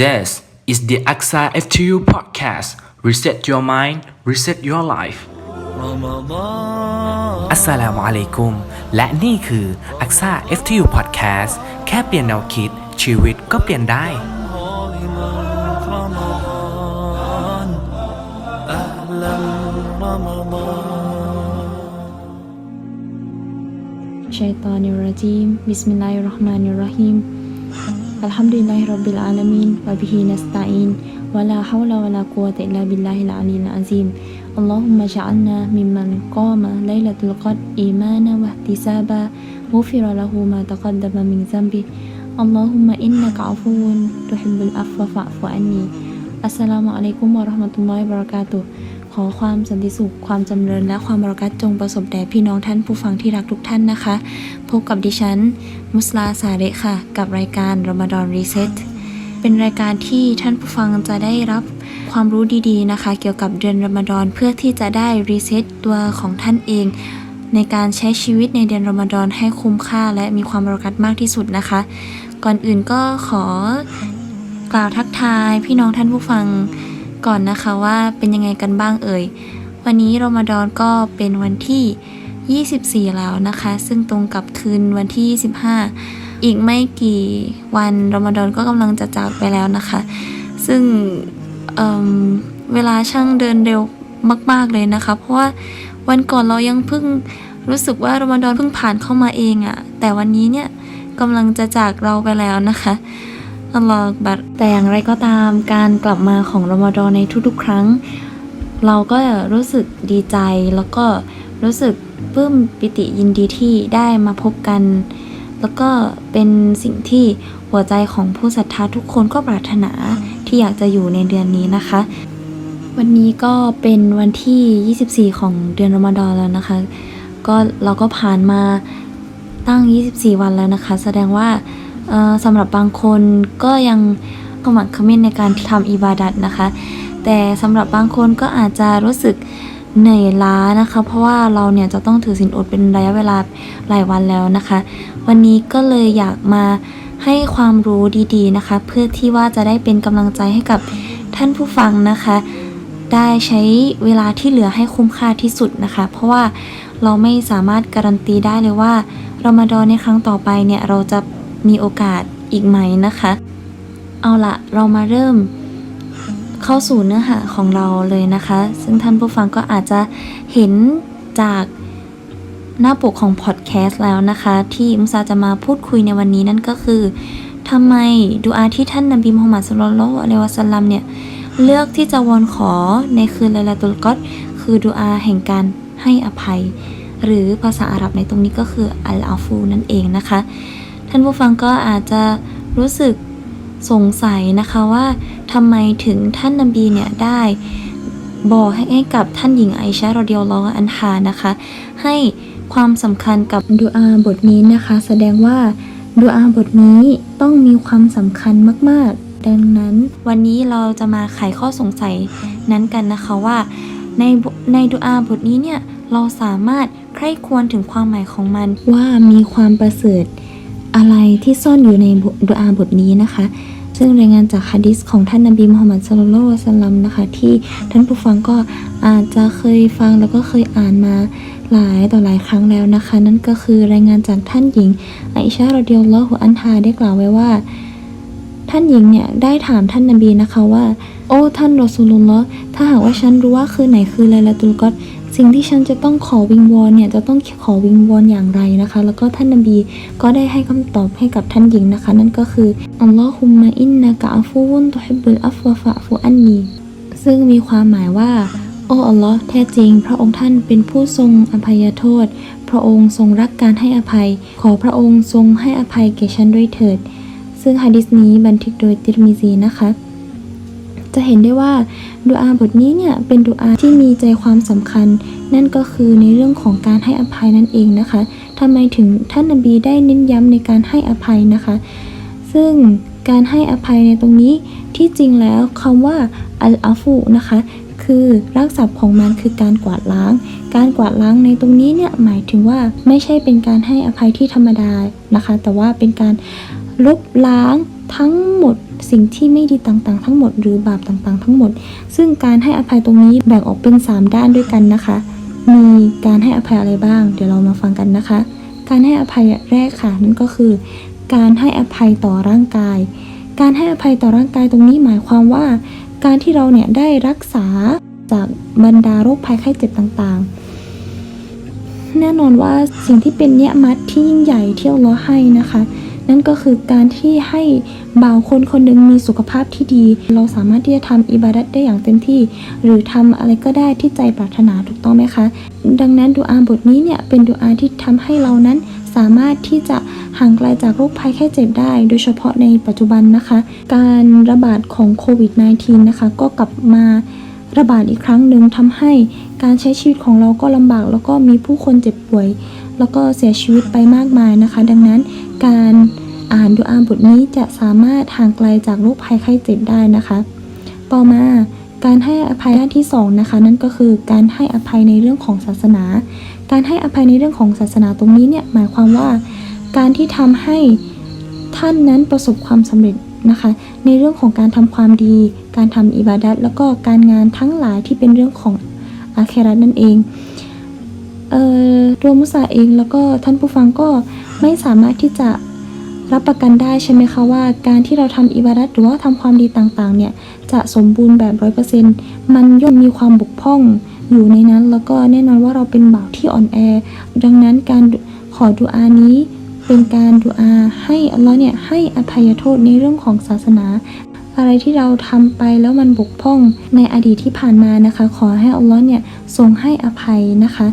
This is the AXA FTU podcast. Reset your mind, reset your life. อัสสลามุอะลัยกุม และนี่คือ AXA FTU podcast แค่เปลี่ยนแนวคิด ชีวิตก็เปลี่ยนได้ الشيطان الرجيم بسم الله الرحمن الرحيم الحمد لله رب العالمين وبه نستعين ولا حول ولا قوة إلا بالله العلي العظيم اللهم اجعلنا ممن قام ليلة القدر إيمانا واحتسابا غفر له ما تقدم من ذنبه اللهم إنك عفو تحب العفو فاعف عني السلام عليكم ورحمة الله وبركاته ขอความสันติสุข ความจำเริญและความบรักัตจงประสบแด่พี่น้องท่านผู้ฟังที่รักทุกท่านนะคะ พบกับดิฉัน มุสลาสาเรค่ะ กับรายการรอมฎอนรีเซ็ตเป็นรายการที่ท่านผู้ฟังจะได้รับความรู้ดีๆนะคะ เกี่ยวกับเดือนรอมฎอนเพื่อที่จะได้รีเซ็ตตัวของท่านเอง ในการใช้ชีวิตในเดือนรอมฎอนให้คุ้มค่า และมีความบรักัตมากที่สุดนะคะ ก่อนอื่นก็ขอกล่าวทักทายพี่น้องท่านผู้ฟัง ก่อนนะคะว่าเป็นยังไงกันบ้างเอ่ย วันนี้รอมฎอนก็เป็นวันที่ 24 แล้วนะคะ ซึ่งตรงกับคืนวันที่ 25 อีกไม่กี่วันรอมฎอนก็กำลังจะจากไปแล้วนะคะ ซึ่งเเวลาช่างเดินเร็วมาก ๆเลยนะคะ เพราะว่าวันก่อนเรายังเพิ่งรู้สึกว่ารอมฎอนเพิ่งผ่านเข้ามาเองอะแต่วันนี้เนี่ยกำลังจะจากเราไปแล้วนะคะ อัลลอฮฺบัรแต่อย่างไรก็ตามการกลับมาของรอมฎอนในทุกๆ ครั้ง เราก็รู้สึกดีใจแล้วก็รู้สึกปลื้มปิติยินดีที่ได้มาพบกัน แล้วก็เป็นสิ่งที่หัวใจของผู้ศรัทธาทุกคนก็ปรารถนาที่อยากจะอยู่ในเดือนนี้นะคะ วันนี้ก็เป็นวันที่ 24 ของเดือนรอมฎอนแล้วนะคะ ก็เราก็ผ่านมาตั้ง 24 วันแล้วนะคะ แสดงว่า สำหรับบางคนก็ยังขมักเขม้นในการทำอิบาดัตนะคะ แต่สำหรับบางคนก็อาจจะรู้สึกเหนื่อยล้านะคะ เพราะว่าเราเนี่ยจะต้องถือศีลอดเป็นระยะเวลาหลายวันแล้วนะคะ วันนี้ก็เลยอยากมาให้ความรู้ดีๆนะคะ เพื่อที่ว่าจะได้เป็นกำลังใจให้กับท่านผู้ฟังนะคะ ได้ใช้เวลาที่เหลือให้คุ้มค่าที่สุดนะคะ เพราะว่าเราไม่สามารถการันตีได้เลยว่ารอมฎอนในครั้งต่อไปเนี่ยเราจะ มีโอกาสอีกไหมนะคะ เอาละเรามาเริ่มเข้าสู่เนื้อหาของเราเลยนะคะ ซึ่งท่านผู้ฟังก็อาจจะเห็นจากหน้าปกของพอดแคสต์แล้วนะคะ ที่มุสาจะมาพูดคุยในวันนี้นั่นก็คือทำไมดูอาที่ท่านนบีมุฮัมมัดสุลลัลอะลัยวะสัลลัมเนี่ย เลือกที่จะวอนขอในคืนไลลาตุลกอดคือดูอาแห่งการให้อภัย หรือภาษาอาหรับในตรงนี้ก็คืออัลอาฟูนั่นเองนะคะ ท่านผู้ฟังก็อาจจะรู้สึกสงสัยนะคะว่าทำไมถึงท่านนบีเนี่ยได้บอกให้กับท่านหญิงไอชารเดียลลอฮุอันฮานะคะ ให้ความสำคัญกับดูอาบทนี้นะคะ แสดงว่าดูอาบทนี้ต้องมีความสำคัญมากๆ ดังนั้นวันนี้เราจะมาไขข้อสงสัยนั้นกันนะคะว่า ในในดูอาบทนี้เนี่ยเราสามารถใคร่ควรถึงความหมายของมันว่ามีความประเสริฐ อะไรที่ซ่อนอยู่ในดุอาบทนี้นะคะ ซึ่งรายงานจากฮะดิษของท่านนบีมุฮัมมัดสุลลัลสลัมนะคะ ที่ท่านผู้ฟังก็อาจจะเคยฟังแล้วก็เคยอ่านมาหลายต่อหลายครั้งแล้วนะคะ นั่นก็คือรายงานจากท่านหญิงไอชารอดิยัลลอฮุอันฮาได้กล่าวไว้ว่า ท่านหญิงเนี่ยได้ถามท่านนบีนะคะว่า โอ้ท่านรอซูลุลลอฮ์ถ้าหากว่าฉันรู้ว่าคืนไหนคือไลลาตุลกอดสิ่งที่ฉันจะต้องขอวิงวอนเนี่ยจะต้องขอวิงวอนอย่างไรนะคะ แล้วก็ท่านนบีก็ได้ให้คำตอบให้กับท่านหญิงนะคะ นั่นก็คืออัลลอฮุมมะอินนะกะอัฟูวุนตุฮิบบุลอัฟวะฟะฟูอันนีซึ่งมีความหมายว่าโอ้อัลลอฮ์แท้จริง พระองค์ท่านเป็นผู้ทรงอภัยโทษ พระองค์ทรงรักการให้อภัย ขอพระองค์ทรงให้อภัยแก่ฉันด้วยเถิด ซึ่งฮะดิษนี้บันทึกโดยติรมิซีนะคะ จะเห็นได้ว่าดูอาบทนี้เนี่ยเป็นดูอาที่มีใจความสำคัญ นั่นก็คือในเรื่องของการให้อภัยนั่นเองนะคะทำไมถึงท่านนบีได้เน้นย้ำในการให้อภัยนะคะ ซึ่งการให้อภัยในตรงนี้ที่จริงแล้วคำว่าอัลอาฟูนะคะคือรากศัพท์ของมันคือการกวาดล้าง การกวาดล้างในตรงนี้เนี่ยหมายถึงว่าไม่ใช่เป็นการให้อภัยที่ธรรมดานะคะ แต่ว่าเป็นการลบล้างทั้งหมดสิ่งที่ไม่ดีต่างๆ ทั้งหมด หรือบาปต่างๆ ทั้งหมด ซึ่งการให้อภัยตรงนี้แบ่งออกเป็น 3 ด้านด้วยกันนะคะ มีการให้อภัยอะไรบ้าง เดี๋ยวเรามาฟังกันนะคะ การให้อภัยแรกค่ะนั่นก็คือ การให้อภัยต่อร่างกาย การให้อภัยต่อร่างกายตรงนี้หมายความว่า การที่เราเนี่ยได้รักษาจากบรรดาโรคภัยไข้เจ็บต่างๆแน่นอนว่าสิ่งที่เป็นเนียมัดที่ยิ่งใหญ่ที่อัลเลอให้นะคะ นั่นก็คือการที่ให้บ่าวคนคนหนึ่งมีสุขภาพที่ดี เราสามารถที่จะทำอิบาดัตได้อย่างเต็มที่ หรือทำอะไรก็ได้ที่ใจปรารถนาถูกต้องไหมคะ ดังนั้นดูอาบทนี้เนี่ยเป็นดูอาที่ทำให้เรานั้นสามารถที่จะห่างไกลจากโรคภัยแค่เจ็บได้ โดยเฉพาะในปัจจุบันนะคะ การระบาดของโควิด -19 นะคะ ก็กลับมาระบาดอีกครั้งหนึ่งทำให้การใช้ชีวิตของเราก็ลำบากแล้วก็มีผู้คนเจ็บป่วย แล้วก็เสียชีวิตไปมากมายนะคะ ดังนั้นการอ่านดูอาบทนี้จะสามารถห่างไกลจากโรคภัยไข้เจ็บได้นะคะ ต่อมาการให้อภัยด้านที่สองนะคะนั่นก็คือการให้อภัยในเรื่องของศาสนา การให้อภัยในเรื่องของศาสนาตรงนี้เนี่ยหมายความว่า การที่ทำให้ท่านนั้นประสบความสำเร็จนะคะ ในเรื่องของการทำความดี การทำอิบาดัตแล้วก็การงานทั้งหลายที่เป็นเรื่องของอาเคราตนั่นเอง ตัวมุสาเองแล้วก็ท่านผู้ฟังก็ไม่สามารถที่จะรับประกันได้ใช่ไหมคะว่าการที่เราทำอิบาดัตหรือว่าทำความดีต่างๆ เนี่ยจะสมบูรณ์แบบร้อยเปอร์เซ็นต์มันย่อมมีความบกพร่องอยู่ในนั้น แล้วก็แน่นอนว่าเราเป็นบ่าวที่อ่อนแอ ดังนั้นการขอดุอานี้เป็นการดุอาให้อัลลอฮ์เนี่ยให้อภัยโทษในเรื่องของศาสนา อะไรที่เราทำไปแล้วมันบกพร่องในอดีตที่ผ่านมานะคะ ขอให้อัลลอฮ์เนี่ยทรงให้อภัยนะคะ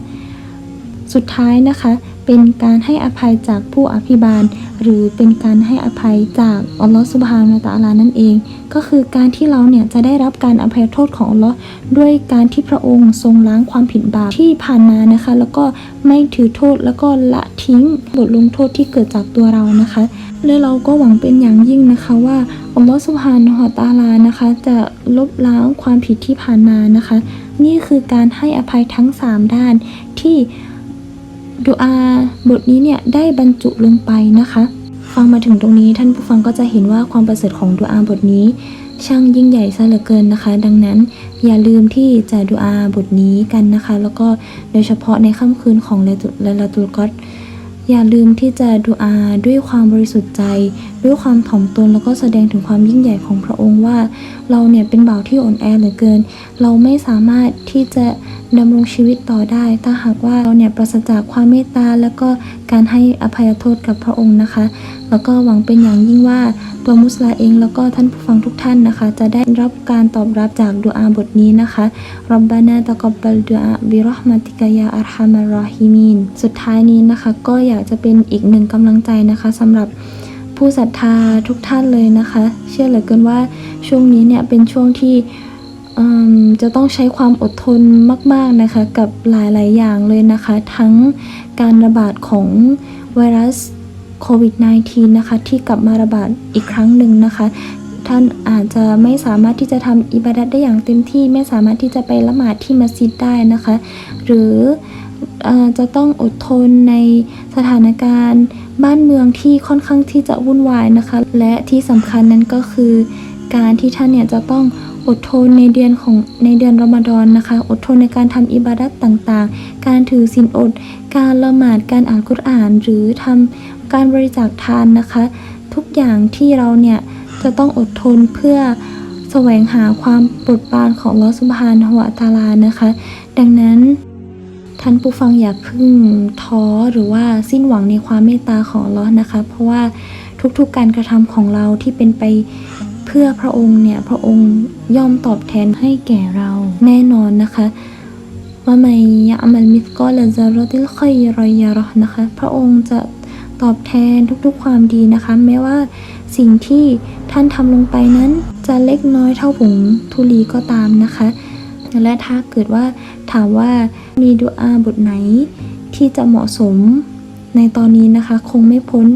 สุดท้ายนะคะ เป็นการให้อภัยจากผู้อภิบาล หรือเป็นการให้อภัยจากอัลลอฮ์สุบฮานะฮูวะตาลานั่นเอง ก็คือการที่เราเนี่ยจะได้รับการอภัยโทษของอัลลอฮ์ด้วยการที่พระองค์ทรงล้างความผิดบาปที่ผ่านมานะคะ แล้วก็ไม่ถือโทษแล้วก็ละทิ้งบทลงโทษที่เกิดจากตัวเรานะคะและเราก็หวังเป็นอย่างยิ่งนะคะว่าอัลลอฮ์สุบฮานะฮูวะตาลานะคะ จะลบล้างความผิดที่ผ่านมานะคะ นี่คือการให้อภัยทั้ง 3 ด้านที่ ดูอาบทนี้เนี่ยได้บรรจุลงไปนะคะ ฟังมาถึงตรงนี้ท่านผู้ฟังก็จะเห็นว่าความประเสริฐของดูอาบทนี้ ช่างยิ่งใหญ่ซะเหลือเกินนะคะ ดังนั้นอย่าลืมที่จะดูอาบทนี้กันนะคะ แล้วก็โดยเฉพาะในค่ำคืนของเลตุลลาตุลกอตอย่าลืมที่จะดูอาด้วยความบริสุทธิ์ใจ ด้วยความถ่อมตนแล้วก็แสดงถึงความยิ่งใหญ่ของพระองค์ว่า เราเนี่ยเป็นบ่าวที่อ่อนแอเหลือเกิน เราไม่สามารถที่จะดำรงชีวิตต่อได้ ถ้าหากว่าเราเนี่ยปราศจากความเมตตาแล้วก็การให้อภัยโทษกับพระองค์นะคะ แล้วก็หวังเป็นอย่างยิ่งว่าตัวมุสลาเองแล้วก็ท่านผู้ฟังทุกท่านนะคะ จะได้รับการตอบรับจากดุอาบทนี้นะคะรับบานาตะกอบบัลดุอาบิรห์มาติกายาอัลฮัมารรอฮิมีนสุดท้ายนี้นะคะ ก็อยากจะเป็นอีกหนึ่งกำลังใจนะคะสำหรับ ผู้ศรัทธาทุกท่านเลยนะคะ เชื่อเหลือเกินว่าช่วงนี้เนี่ยเป็นช่วงที่จะต้องใช้ความอดทนมาก ๆ นะคะกับหลาย ๆ อย่างเลยนะคะ ทั้งการระบาดของไวรัสโควิด -19 นะคะ ที่กลับมาระบาดอีกครั้งหนึ่งนะคะ ท่านอาจจะไม่สามารถที่จะทำอิบาดัตได้อย่างเต็มที่ ไม่สามารถที่จะไปละหมาดที่มัสยิดได้นะคะ หรือ จะต้องอดทนในสถานการณ์บ้านเมืองที่ค่อนข้างที่จะวุ่นวายนะคะ และที่สำคัญนั้นก็คือการที่ท่านเนี่ยจะต้องอดทนในเดือนของในเดือนรอมฎอนนะคะ อดทนในการทำอิบาดัตต่างๆ การถือศีลอด การละหมาด การอ่านกุรอาน หรือทำการบริจาคทานนะคะ ทุกอย่างที่เราเนี่ยจะต้องอดทนเพื่อแสวงหาความปรดปรานของลอสุบฮานะฮูวตาลานะคะ ดังนั้น ท่านผู้ฟังอย่าพึ่งท้อหรือว่าสิ้นหวังในความเมตตาของลอนะคะ เพราะว่าทุกๆการกระทำของเราที่เป็นไปเพื่อพระองค์เนี่ยพระองค์ย่อมตอบแทนให้แก่เราแน่นอนนะคะว่าไมยะมัลมิสกอลซารติลคอยรอยยารอนะคะ พระองค์จะตอบแทนทุกๆความดีนะคะ แม้ว่าสิ่งที่ท่านทำลงไปนั้น จะเล็กน้อยเท่าผงทุลีก็ตามนะคะ และถ้าเกิดว่าถามว่า มีดุอาบทไหนที่จะเหมาะสม ในตอนนี้นะคะคงไม่พ้น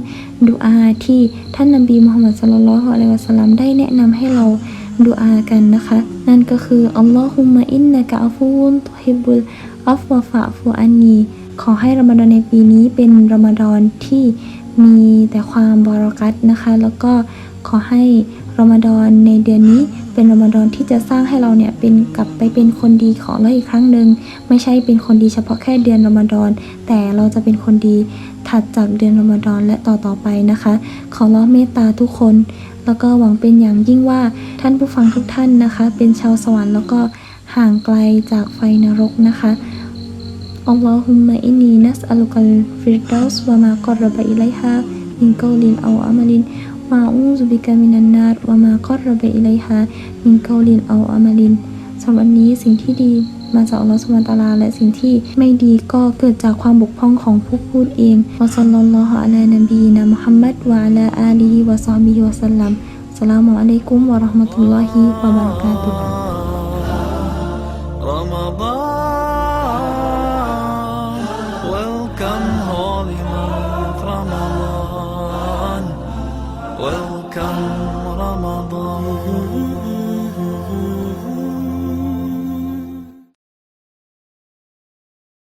ดุอาที่ท่านนบีมุฮัมมัดสุลลัลลอฮุอะลัยวะสัลลัมได้แนะนำให้เราดุอากันนะคะ นั่นก็คืออัลลอฮุมะอินนะกะอัฟูนตฮิบุลอัฟวะฟะฟูอันนีขอให้รอมฎอนในปีนี้เป็นรอมฎอนที่มีแต่ความบารักัตนะคะ แล้วก็ขอให้ รอมฎอนในเดือนนี้เป็นรอมฎอนที่จะสร้างให้เราเนี่ยเป็นกลับไปเป็นคนดีของเราอีกครั้งหนึ่งไม่ใช่เป็นคนดีเฉพาะแค่เดือนรอมฎอนแต่เราจะเป็นคนดีถัดจากเดือนรอมฎอนและต่อต่อไปนะคะ ขอร้องเมตตาทุกคน แล้วก็หวังเป็นอย่างยิ่งว่าท่านผู้ฟังทุกท่านนะคะ เป็นชาวสวรรค์แล้วก็ห่างไกลจากไฟนรกนะคะอัลลอฮุมมะอินีนัสอัลุกัลฟิรดาสวะมากรบะอิไลฮะมินกอลินเอาอามาลิน وأعوذ بك من النار وما قرب إليها من قول أو عمل สำหรับวันนี้สิ่งที่ดีมาจากอัลลอฮฺสุบฮานะฮูวะตะอาลาและสิ่งที่ไม่ดีก็เกิดจากความบกพร่องของผู้พูดเองวะซัลลัลลอฮุอะลานบีนะมุฮัมมัดวะอะลาอาลีฮิวะซอฮบิฮิวะสัลลัมอัสสลามุอะลัยกุมวะเราะห์มะตุลลอฮิวะบะเราะกาตุฮ์